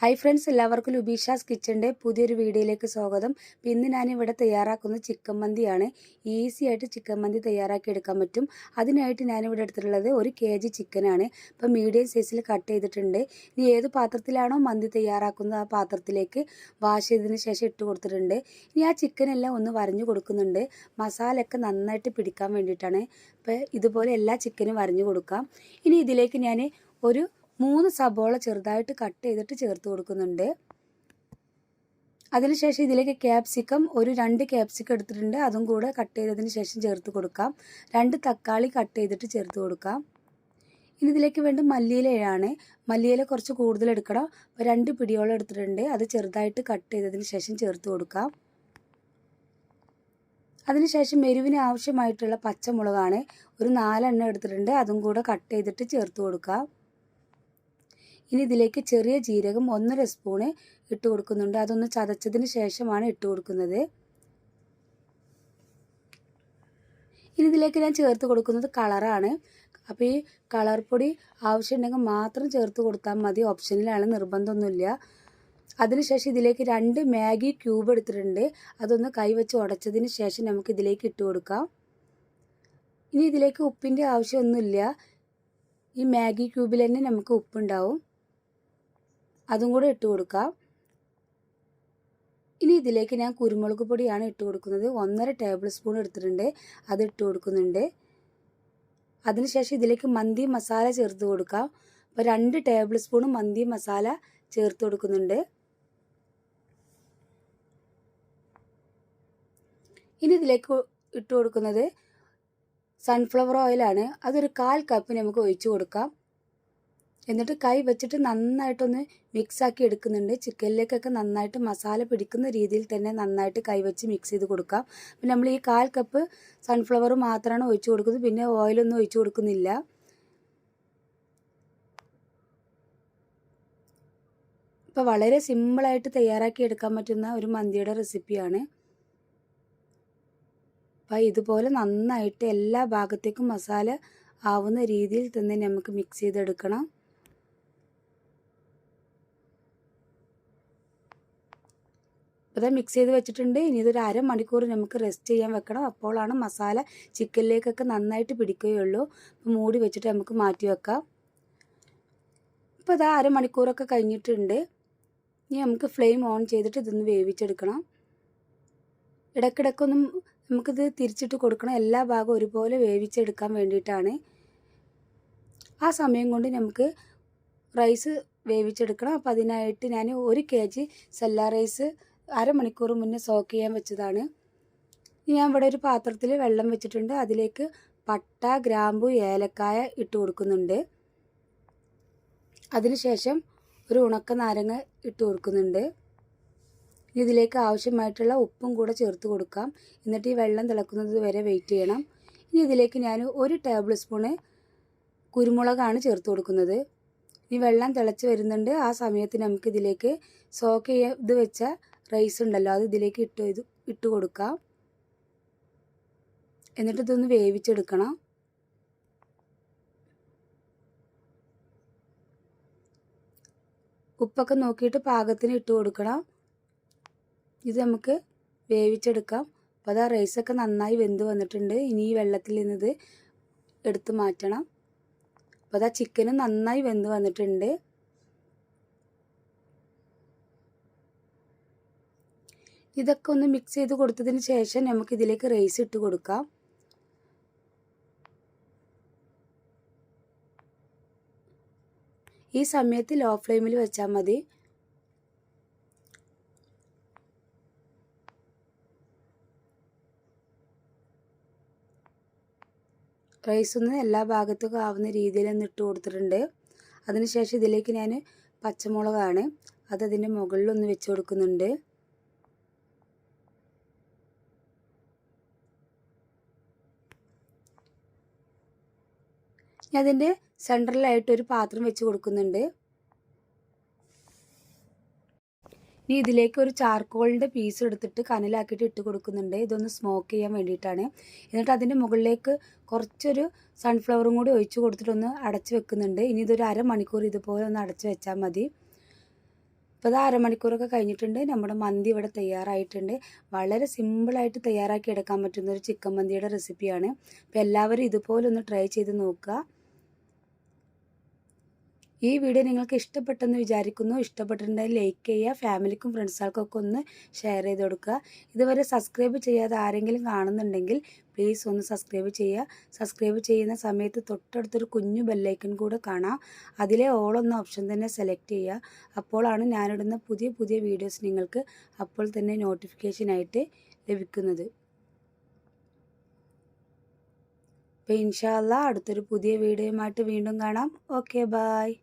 Hi friends എല്ലാവർക്കും ലുബീഷാസ് കിച്ചന്റെ പുതിയൊരു വീഡിയോയിലേക്ക് സ്വാഗതം. ഇന്ന് ഞാനിവിടെ തയ്യാറാക്കുന്ന ചിക്കൻ മന്തിയാണ്. ഈസി ആയിട്ട് ചിക്കൻ മന്തി തയ്യാറാക്കി എടുക്കാൻ പറ്റും. അതിനായിട്ട് ഞാനിവിടെ എടുത്തിട്ടുള്ളത് ഒരു കെ ജി ചിക്കനാണ് ഇപ്പം മീഡിയം സൈസിൽ കട്ട് ചെയ്തിട്ടുണ്ട്. ഇനി ഏത് പാത്രത്തിലാണോ മന്തി തയ്യാറാക്കുന്നത് ആ പാത്രത്തിലേക്ക് വാഷ് ചെയ്തതിന് ശേഷം ഇട്ട് കൊടുത്തിട്ടുണ്ട്. ഇനി ആ ചിക്കനെല്ലാം ഒന്ന് വരഞ്ഞു കൊടുക്കുന്നുണ്ട്. മസാലയൊക്കെ നന്നായിട്ട് പിടിക്കാൻ വേണ്ടിയിട്ടാണ്. ഇപ്പം ഇതുപോലെ എല്ലാ ചിക്കനും വരഞ്ഞു കൊടുക്കാം. ഇനി ഇതിലേക്ക് ഞാൻ ഒരു മൂന്ന് സബോള ചെറുതായിട്ട് കട്ട് ചെയ്തിട്ട് ചേർത്ത് കൊടുക്കുന്നുണ്ട്. അതിനുശേഷം ഇതിലേക്ക് ക്യാപ്സിക്കം ഒരു രണ്ട് ക്യാപ്സിക്കം എടുത്തിട്ടുണ്ട്. അതും കൂടെ കട്ട് ചെയ്തതിന് ശേഷം ചേർത്ത് കൊടുക്കാം. രണ്ട് തക്കാളി കട്ട് ചെയ്തിട്ട് ചേർത്ത് കൊടുക്കാം. ഇനി ഇതിലേക്ക് വേണ്ടി മല്ലിയിലയാണ് മല്ലിയില കുറച്ച് കൂടുതൽ എടുക്കണം. രണ്ട് പിടിയോളം എടുത്തിട്ടുണ്ട്. അത് ചെറുതായിട്ട് കട്ട് ചെയ്തതിന് ശേഷം ചേർത്ത് കൊടുക്കാം. അതിനുശേഷം എരിവിന് ആവശ്യമായിട്ടുള്ള പച്ചമുളകാണ്. ഒരു നാലെണ്ണം എടുത്തിട്ടുണ്ട്. അതും കൂടെ കട്ട് ചെയ്തിട്ട് ചേർത്ത് കൊടുക്കാം. ഇനി ഇതിലേക്ക് ചെറിയ ജീരകം ഒന്നര സ്പൂണ് ഇട്ട് കൊടുക്കുന്നുണ്ട്. അതൊന്ന് ചതച്ചതിന് ശേഷമാണ് ഇട്ട് കൊടുക്കുന്നത്. ഇനി ഇതിലേക്ക് ഞാൻ ചേർത്ത് കൊടുക്കുന്നത് കളറാണ് അപ്പോൾ ഈ കളർ പൊടി ആവശ്യമുണ്ടെങ്കിൽ മാത്രം ചേർത്ത് കൊടുത്താൽ മതി. ഓപ്ഷനിലാണ് നിർബന്ധമൊന്നുമില്ല. അതിനുശേഷം ഇതിലേക്ക് രണ്ട് മാഗി ക്യൂബ് എടുത്തിട്ടുണ്ട്. അതൊന്ന് കൈവച്ച് ഉടച്ചതിന് ശേഷം നമുക്ക് ഇതിലേക്ക് ഇട്ട് കൊടുക്കാം. ഇനി ഇതിലേക്ക് ഉപ്പിന്റെ ആവശ്യമൊന്നുമില്ല. ഈ മാഗി ക്യൂബിൽ തന്നെ നമുക്ക് ഉപ്പുണ്ടാവും. അതും കൂടെ ഇട്ട് കൊടുക്കാം ഇനി ഇതിലേക്ക് ഞാൻ കുരുമുളക് പൊടിയാണ് ഇട്ട് കൊടുക്കുന്നത്. ഒന്നര ടേബിൾ സ്പൂൺ എടുത്തിട്ടുണ്ട്. അത് ഇട്ട് കൊടുക്കുന്നുണ്ട്. അതിനുശേഷം ഇതിലേക്ക് മന്തി മസാല ചേർത്ത് കൊടുക്കാം അപ്പോൾ രണ്ട് ടേബിൾ സ്പൂൺ മന്തി മസാല ചേർത്ത് കൊടുക്കുന്നുണ്ട്. ഇനി ഇതിലേക്ക് ഇട്ട് കൊടുക്കുന്നത് സൺഫ്ലവർ ഓയിലാണ് അതൊരു കാൽ കപ്പ് നമുക്ക് ഒഴിച്ചു കൊടുക്കാം. എന്നിട്ട് കൈ വെച്ചിട്ട് നന്നായിട്ടൊന്ന് മിക്സ് ആക്കി എടുക്കുന്നുണ്ട്. ചിക്കനിലേക്കൊക്കെ നന്നായിട്ട് മസാല പിടിക്കുന്ന രീതിയിൽ തന്നെ നന്നായിട്ട് കൈ വെച്ച് മിക്സ് ചെയ്ത് കൊടുക്കാം. പിന്നെ നമ്മൾ ഈ കാൽ കപ്പ് സൺഫ്ലവർ മാത്രമാണ് ഒഴിച്ചു കൊടുക്കുന്നത്. പിന്നെ ഓയിലൊന്നും ഒഴിച്ചു കൊടുക്കുന്നില്ല. ഇപ്പോൾ വളരെ സിമ്പിളായിട്ട് തയ്യാറാക്കി എടുക്കാൻ പറ്റുന്ന ഒരു മന്തിയുടെ റെസിപ്പിയാണ് അപ്പോൾ ഇതുപോലെ നന്നായിട്ട് എല്ലാ ഭാഗത്തേക്കും മസാല ആവുന്ന രീതിയിൽ തന്നെ നമുക്ക് മിക്സ് ചെയ്തെടുക്കണം. അപ്പോൾ മിക്സ് ചെയ്ത് വെച്ചിട്ടുണ്ട്. ഇനി ഇതൊരു അരമണിക്കൂർ നമുക്ക് റെസ്റ്റ് ചെയ്യാൻ വെക്കണം. അപ്പോഴാണ് മസാല ചിക്കനിലേക്കൊക്കെ നന്നായിട്ട് പിടിക്കുകയുള്ളൂ. മൂടി വെച്ചിട്ട് നമുക്ക് മാറ്റി വെക്കാം. ഇപ്പോൾ ഇതാ അരമണിക്കൂറൊക്കെ കഴിഞ്ഞിട്ടുണ്ട്. ഇനി നമുക്ക് ഫ്ലെയിം ഓൺ ചെയ്തിട്ട് ഇതൊന്ന് വേവിച്ചെടുക്കണം. ഇടയ്ക്കിടയ്ക്കൊന്നും നമുക്കിത് തിരിച്ചിട്ട് കൊടുക്കണം. എല്ലാ ഭാഗവും ഒരുപോലെ വേവിച്ചെടുക്കാൻ വേണ്ടിയിട്ടാണ്. ആ സമയം കൊണ്ട് നമുക്ക് റൈസ് വേവിച്ചെടുക്കണം. അപ്പോൾ അതിനായിട്ട് ഞാൻ ഒരു കെ ജി സെല്ല റൈസ് അരമണിക്കൂർ മുന്നേ സോക്ക് ചെയ്യാൻ വെച്ചതാണ്. ഞാൻ ഇവിടെ ഒരു പാത്രത്തിൽ വെള്ളം വെച്ചിട്ടുണ്ട്. അതിലേക്ക് പട്ട ഗ്രാമ്പു ഏലക്കായ ഇട്ട് കൊടുക്കുന്നുണ്ട്. അതിനുശേഷം ഒരു ഉണക്ക നാരങ്ങ ഇട്ട് കൊടുക്കുന്നുണ്ട്. ഇതിലേക്ക് ആവശ്യമായിട്ടുള്ള ഉപ്പും കൂടെ ചേർത്ത് കൊടുക്കാം. എന്നിട്ട് ഈ വെള്ളം തിളക്കുന്നത് വരെ വെയിറ്റ് ചെയ്യണം. ഇനി ഇതിലേക്ക് ഞാൻ ഒരു ടേബിൾ സ്പൂണ് കുരുമുളകാണ് ചേർത്ത് കൊടുക്കുന്നത്. ഈ വെള്ളം തിളച്ച് വരുന്നുണ്ട്. ആ സമയത്ത് നമുക്ക് ഇതിലേക്ക് സോക്ക് ചെയ്ത് വെച്ച റൈസ് ഉണ്ടല്ലോ അത് ഇതിലേക്ക് ഇട്ട് ഇത് ഇട്ട് കൊടുക്കുക. എന്നിട്ട് ഇതൊന്ന് വേവിച്ചെടുക്കണം. ഉപ്പൊക്കെ നോക്കിയിട്ട് പാകത്തിന് ഇട്ട് കൊടുക്കണം. ഇത് നമുക്ക് വേവിച്ചെടുക്കാം. അപ്പോൾ അത് ആ റൈസൊക്കെ നന്നായി വെന്ത് വന്നിട്ടുണ്ട്. ഇനി ഈ വെള്ളത്തിൽ നിന്നത് എടുത്ത് മാറ്റണം. അപ്പോൾ ആ ചിക്കനും നന്നായി വെന്ത് വന്നിട്ടുണ്ട്. ഇതൊക്കെ ഒന്ന് മിക്സ് ചെയ്ത് കൊടുത്തതിന് ശേഷം നമുക്ക് ഇതിലേക്ക് റൈസ് ഇട്ട് കൊടുക്കാം. ഈ സമയത്ത് ലോ ഫ്ലെയിമിൽ വെച്ചാൽ മതി. റൈസ് ഒന്ന് എല്ലാ ഭാഗത്തും ആവുന്ന രീതിയിൽ ഒന്ന് ഇട്ട് കൊടുത്തിട്ടുണ്ട്. അതിനുശേഷം ഇതിലേക്ക് ഞാൻ പച്ചമുളകാണ്. അത് മുകളിലൊന്ന് വെച്ച് കൊടുക്കുന്നുണ്ട്. ഞാൻ അതിന്റെ ഒരു പാത്രം വെച്ച് കൊടുക്കുന്നുണ്ട്. ഇനി ഇതിലേക്ക് ഒരു ചാർക്കോളിന്റെ പീസ് എടുത്തിട്ട് കനലാക്കിയിട്ട് ഇട്ട് കൊടുക്കുന്നുണ്ട്. ഇതൊന്ന് സ്മോക്ക് ചെയ്യാൻ വേണ്ടിയിട്ടാണ്. എന്നിട്ട് അതിന്റെ മുകളിലേക്ക് കുറച്ചൊരു സൺഫ്ലവറും കൂടി ഒഴിച്ച് കൊടുത്തിട്ടൊന്ന് അടച്ച് വെക്കുന്നുണ്ട്. ഇനി ഇതൊരു അരമണിക്കൂർ ഇതുപോലെ ഒന്ന് അടച്ച് വെച്ചാൽ മതി. ഇപ്പോൾ അത് അരമണിക്കൂറൊക്കെ കഴിഞ്ഞിട്ടുണ്ട്. നമ്മുടെ മന്തി ഇവിടെ തയ്യാറായിട്ടുണ്ട്. വളരെ സിമ്പിളായിട്ട് തയ്യാറാക്കി എടുക്കാൻ പറ്റുന്ന ഒരു ചിക്കൻ മന്തിയുടെ റെസിപ്പിയാണ് അപ്പോൾ എല്ലാവരും ഇതുപോലെ ഒന്ന് ട്രൈ ചെയ്ത് നോക്കുക. ഈ വീഡിയോ നിങ്ങൾക്ക് ഇഷ്ടപ്പെട്ടെന്ന് വിചാരിക്കുന്നു. ഇഷ്ടപ്പെട്ടിട്ടുണ്ടെങ്കിൽ ലൈക്ക് ചെയ്യുക ഫാമിലിക്കും ഫ്രണ്ട്സുകൾക്കൊക്കെ ഒന്ന് ഷെയർ ചെയ്ത് കൊടുക്കുക. ഇതുവരെ സബ്സ്ക്രൈബ് ചെയ്യാതെ ആരെങ്കിലും കാണുന്നുണ്ടെങ്കിൽ പ്ലീസ് ഒന്ന് സബ്സ്ക്രൈബ് ചെയ്യുക. സബ്സ്ക്രൈബ് ചെയ്യുന്ന സമയത്ത് തൊട്ടടുത്തൊരു കുഞ്ഞു ബെല്ലൈക്കൺ കൂടെ കാണാം. അതിലെ ഓൾ എന്ന ഓപ്ഷൻ തന്നെ സെലക്ട് ചെയ്യുക. അപ്പോഴാണ് ഞാനിടുന്ന പുതിയ പുതിയ വീഡിയോസ് നിങ്ങൾക്ക് അപ്പോൾ തന്നെ നോട്ടിഫിക്കേഷനായിട്ട് ലഭിക്കുന്നത്. അപ്പോൾ ഇൻഷാല്ല അടുത്തൊരു പുതിയ വീഡിയോയുമായിട്ട് വീണ്ടും കാണാം. Okay bye